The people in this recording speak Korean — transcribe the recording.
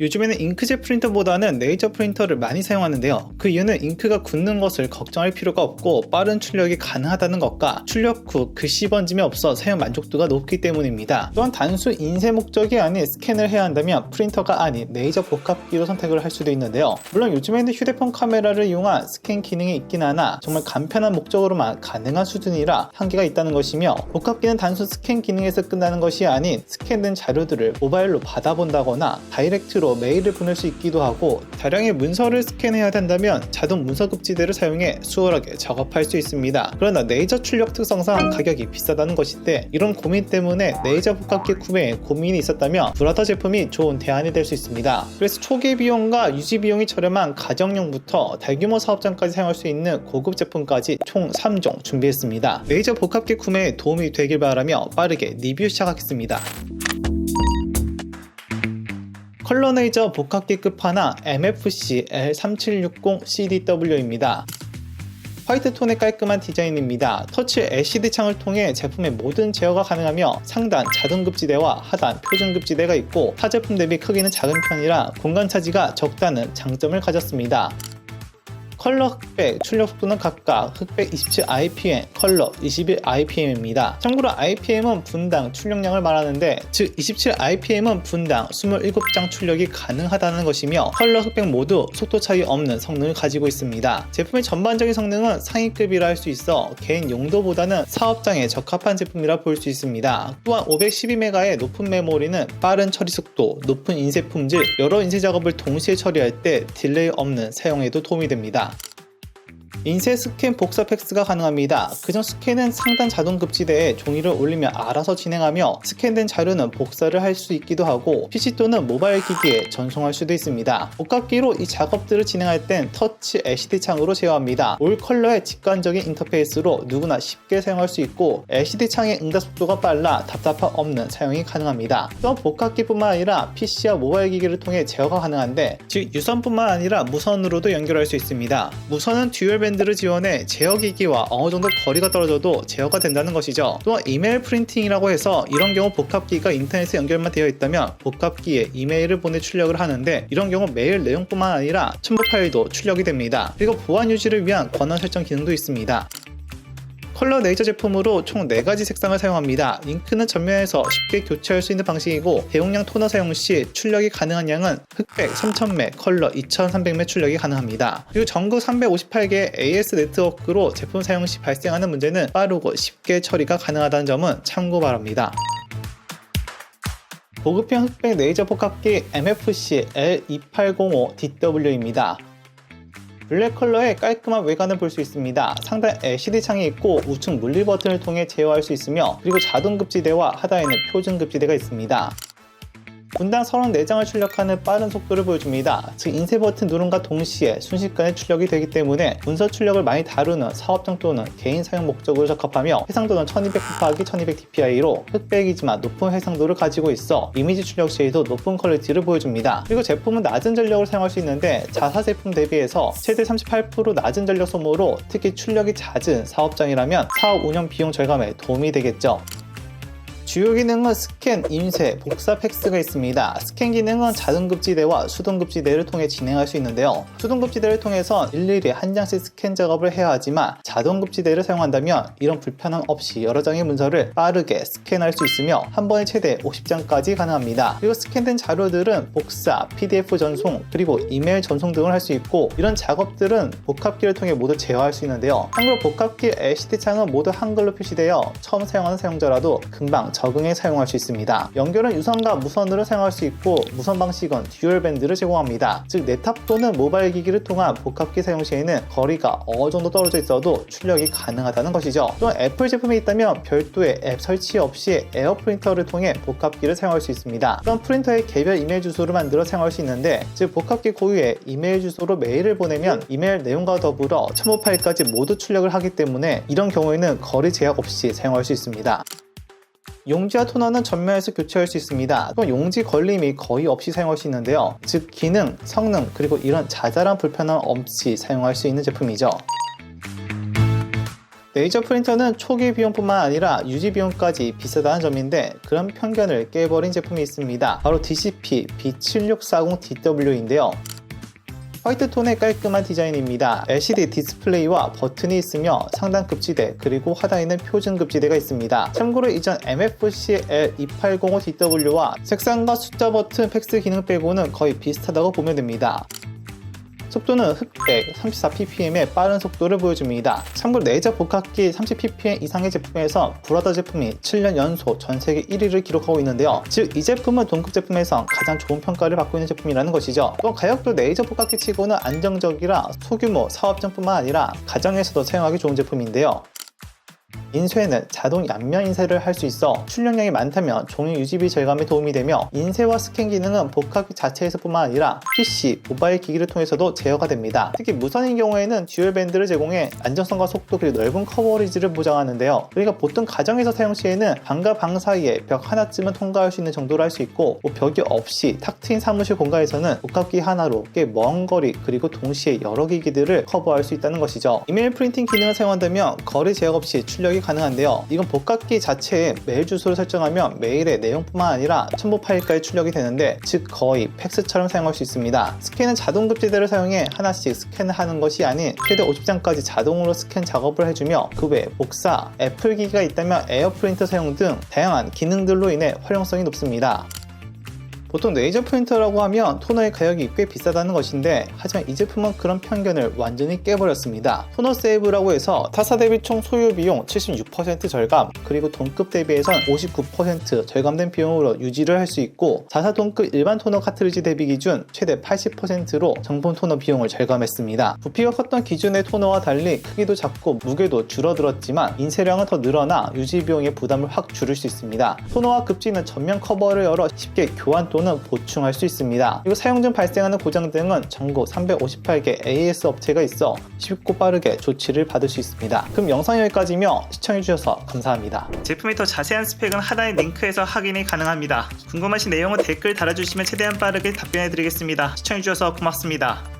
요즘에는 잉크젯 프린터보다는 레이저 프린터를 많이 사용하는데요. 그 이유는 잉크가 굳는 것을 걱정할 필요가 없고 빠른 출력이 가능하다는 것과 출력 후 글씨 번짐이 없어 사용 만족도가 높기 때문입니다. 또한 단수 인쇄 목적이 아닌 스캔을 해야 한다면 프린터가 아닌 레이저 복합기로 선택을 할 수도 있는데요. 물론 요즘에는 휴대폰 카메라를 이용한 스캔 기능이 있긴 하나 정말 간편한 목적으로만 가능한 수준이라 한계가 있다는 것이며 복합기는 단순 스캔 기능에서 끝나는 것이 아닌 스캔된 자료들을 모바일로 받아본다거나 다이렉트로 메일을 보낼 수 있기도 하고 다량의 문서를 스캔해야 된다면 자동 문서 급지대를 사용해 수월하게 작업할 수 있습니다. 그러나 레이저 출력 특성상 가격이 비싸다는 것인데 이런 고민 때문에 레이저 복합기 구매에 고민이 있었다면 브라더 제품이 좋은 대안이 될 수 있습니다. 그래서 초기 비용과 유지 비용이 저렴한 가정용부터 대규모 사업장까지 사용할 수 있는 고급 제품까지 총 3종 준비했습니다. 레이저 복합기 구매에 도움이 되길 바라며 빠르게 리뷰 시작하겠습니다. 컬러네이저 복합기 끝판왕 MFC L3760CDW입니다. 화이트 톤의 깔끔한 디자인입니다. 터치 LCD 창을 통해 제품의 모든 제어가 가능하며 상단 자동 급지대와 하단 표준 급지대가 있고 타 제품 대비 크기는 작은 편이라 공간 차지가 적다는 장점을 가졌습니다. 컬러 흑백, 출력 속도는 각각 흑백 27IPM, 컬러 21IPM입니다. 참고로 IPM은 분당 출력량을 말하는데 즉 27IPM은 분당 27장 출력이 가능하다는 것이며 컬러 흑백 모두 속도 차이 없는 성능을 가지고 있습니다. 제품의 전반적인 성능은 상위급이라 할 수 있어 개인 용도보다는 사업장에 적합한 제품이라 볼 수 있습니다. 또한 512메가의 높은 메모리는 빠른 처리 속도, 높은 인쇄 품질, 여러 인쇄 작업을 동시에 처리할 때 딜레이 없는 사용에도 도움이 됩니다. 인쇄 스캔 복사 팩스가 가능합니다. 그전 스캔은 상단 자동 급지대에 종이를 올리면 알아서 진행하며 스캔된 자료는 복사를 할 수 있기도 하고 PC 또는 모바일 기기에 전송할 수도 있습니다. 복합기로 이 작업들을 진행할 땐 터치 LCD 창으로 제어합니다. 올 컬러의 직관적인 인터페이스로 누구나 쉽게 사용할 수 있고 LCD 창의 응답 속도가 빨라 답답함 없는 사용이 가능합니다. 또한 복합기뿐만 아니라 PC와 모바일 기기를 통해 제어가 가능한데 즉 유선뿐만 아니라 무선으로도 연결할 수 있습니다. 무선은 듀얼 밴드 를 지원해 제어 기기와 어느 정도 거리가 떨어져도 제어가 된다는 것이죠. 또한 이메일 프린팅이라고 해서 이런 경우 복합기가 인터넷에 연결만 되어 있다면 복합기에 이메일을 보내 출력을 하는데 이런 경우 메일 내용뿐만 아니라 첨부 파일도 출력이 됩니다. 그리고 보안 유지를 위한 권한 설정 기능도 있습니다. 컬러 레이저 제품으로 총 4가지 색상을 사용합니다. 잉크는 전면에서 쉽게 교체할 수 있는 방식이고 대용량 토너 사용 시 출력이 가능한 양은 흑백 3000매, 컬러 2300매 출력이 가능합니다. 그리고 전국 358개 AS 네트워크로 제품 사용 시 발생하는 문제는 빠르고 쉽게 처리가 가능하다는 점은 참고 바랍니다. 보급형 흑백 레이저 복합기 MFC L2805DW입니다. 블랙 컬러의 깔끔한 외관을 볼 수 있습니다. 상단 LCD 창이 있고 우측 물리 버튼을 통해 제어할 수 있으며 그리고 자동 급지대와 하단에는 표준 급지대가 있습니다. 분당 34장을 출력하는 빠른 속도를 보여줍니다. 즉 인쇄 버튼 누름과 동시에 순식간에 출력이 되기 때문에 문서 출력을 많이 다루는 사업장 또는 개인 사용 목적으로 적합하며 해상도는 1200 곱하기 1200 dpi로 흑백이지만 높은 해상도를 가지고 있어 이미지 출력 시에도 높은 퀄리티를 보여줍니다. 그리고 제품은 낮은 전력을 사용할 수 있는데 자사 제품 대비해서 최대 38% 낮은 전력 소모로 특히 출력이 잦은 사업장이라면 사업 운영 비용 절감에 도움이 되겠죠. 주요 기능은 스캔, 인쇄, 복사 팩스가 있습니다. 스캔 기능은 자동급지대와 수동급지대를 통해 진행할 수 있는데요. 수동급지대를 통해서 일일이 한 장씩 스캔 작업을 해야 하지만 자동급지대를 사용한다면 이런 불편함 없이 여러 장의 문서를 빠르게 스캔할 수 있으며 한 번에 최대 50장까지 가능합니다. 그리고 스캔된 자료들은 복사, PDF 전송, 그리고 이메일 전송 등을 할 수 있고 이런 작업들은 복합기를 통해 모두 제어할 수 있는데요. 한글 복합기 LCD 창은 모두 한글로 표시되어 처음 사용하는 사용자라도 금방 적응해 사용할 수 있습니다. 연결은 유선과 무선으로 사용할 수 있고 무선 방식은 듀얼 밴드를 제공합니다. 즉 랩탑 또는 모바일 기기를 통한 복합기 사용 시에는 거리가 어느 정도 떨어져 있어도 출력이 가능하다는 것이죠. 또한 애플 제품이 있다면 별도의 앱 설치 없이 에어 프린터를 통해 복합기를 사용할 수 있습니다. 그럼 프린터의 개별 이메일 주소를 만들어 사용할 수 있는데 즉 복합기 고유의 이메일 주소로 메일을 보내면 이메일 내용과 더불어 첨부 파일까지 모두 출력을 하기 때문에 이런 경우에는 거리 제약 없이 사용할 수 있습니다. 용지와 토너는 전면에서 교체할 수 있습니다. 또한 용지 걸림이 거의 없이 사용할 수 있는데요. 즉 기능, 성능, 그리고 이런 자잘한 불편함 없이 사용할 수 있는 제품이죠. 레이저 프린터는 초기 비용뿐만 아니라 유지 비용까지 비싸다는 점인데 그런 편견을 깨버린 제품이 있습니다. 바로 DCP B7640DW인데요. 화이트 톤의 깔끔한 디자인입니다. LCD 디스플레이와 버튼이 있으며 상단 급지대 그리고 하단에는 표준 급지대가 있습니다. 참고로 이전 MFC L2805DW와 색상과 숫자 버튼 팩스 기능 빼고는 거의 비슷하다고 보면 됩니다. 속도는 흑백 34ppm의 빠른 속도를 보여줍니다. 참고로 레이저 복합기 30ppm 이상의 제품에서 브라더 제품이 7년 연속 전 세계 1위를 기록하고 있는데요. 즉, 이 제품은 동급 제품에서 가장 좋은 평가를 받고 있는 제품이라는 것이죠. 또 가격도 레이저 복합기 치고는 안정적이라 소규모 사업장뿐만 아니라 가정에서도 사용하기 좋은 제품인데요. 인쇄는 자동 양면 인쇄를 할 수 있어 출력량이 많다면 종이 유지비 절감에 도움이 되며 인쇄와 스캔 기능은 복합기 자체에서뿐만 아니라 PC, 모바일 기기를 통해서도 제어가 됩니다. 특히 무선인 경우에는 듀얼 밴드를 제공해 안정성과 속도 그리고 넓은 커버리지를 보장하는데요. 그러니까 보통 가정에서 사용 시에는 방과 방 사이에 벽 하나쯤은 통과할 수 있는 정도로 할 수 있고 뭐 벽이 없이 탁 트인 사무실 공간에서는 복합기 하나로 꽤 먼 거리 그리고 동시에 여러 기기들을 커버할 수 있다는 것이죠. 이메일 프린팅 기능을 사용한다면 거리 제약 없이 출력이 가능한데요. 이건 복합기 자체에 메일 주소를 설정하면 메일의 내용뿐만 아니라 첨부 파일까지 출력이 되는데 즉 거의 팩스처럼 사용할 수 있습니다. 스캔은 자동 급지대를 사용해 하나씩 스캔을 하는 것이 아닌 최대 50장까지 자동으로 스캔 작업을 해주며 그 외 복사, 애플 기기가 있다면 에어 프린터 사용 등 다양한 기능들로 인해 활용성이 높습니다. 보통 레이저 프린터라고 하면 토너의 가격이 꽤 비싸다는 것인데 하지만 이 제품은 그런 편견을 완전히 깨버렸습니다. 토너 세이브라고 해서 타사 대비 총 소요 비용 76% 절감 그리고 동급 대비해선 59% 절감된 비용으로 유지를 할 수 있고 4사 동급 일반 토너 카트리지 대비 기준 최대 80%로 정품 토너 비용을 절감했습니다. 부피가 컸던 기존의 토너와 달리 크기도 작고 무게도 줄어들었지만 인쇄량은 더 늘어나 유지 비용의 부담을 확 줄일 수 있습니다. 토너와 급지는 전면 커버를 열어 쉽게 교환 또는 보충할 수 있습니다. 그리고 사용 중 발생하는 고장 등은 전국 358개 AS 업체가 있어 쉽고 빠르게 조치를 받을 수 있습니다. 그럼 영상 여기까지며 시청해주셔서 감사합니다. 제품의 더 자세한 스펙은 하단의 링크에서 확인이 가능합니다. 궁금하신 내용은 댓글 달아주시면 최대한 빠르게 답변해드리겠습니다. 시청해주셔서 고맙습니다.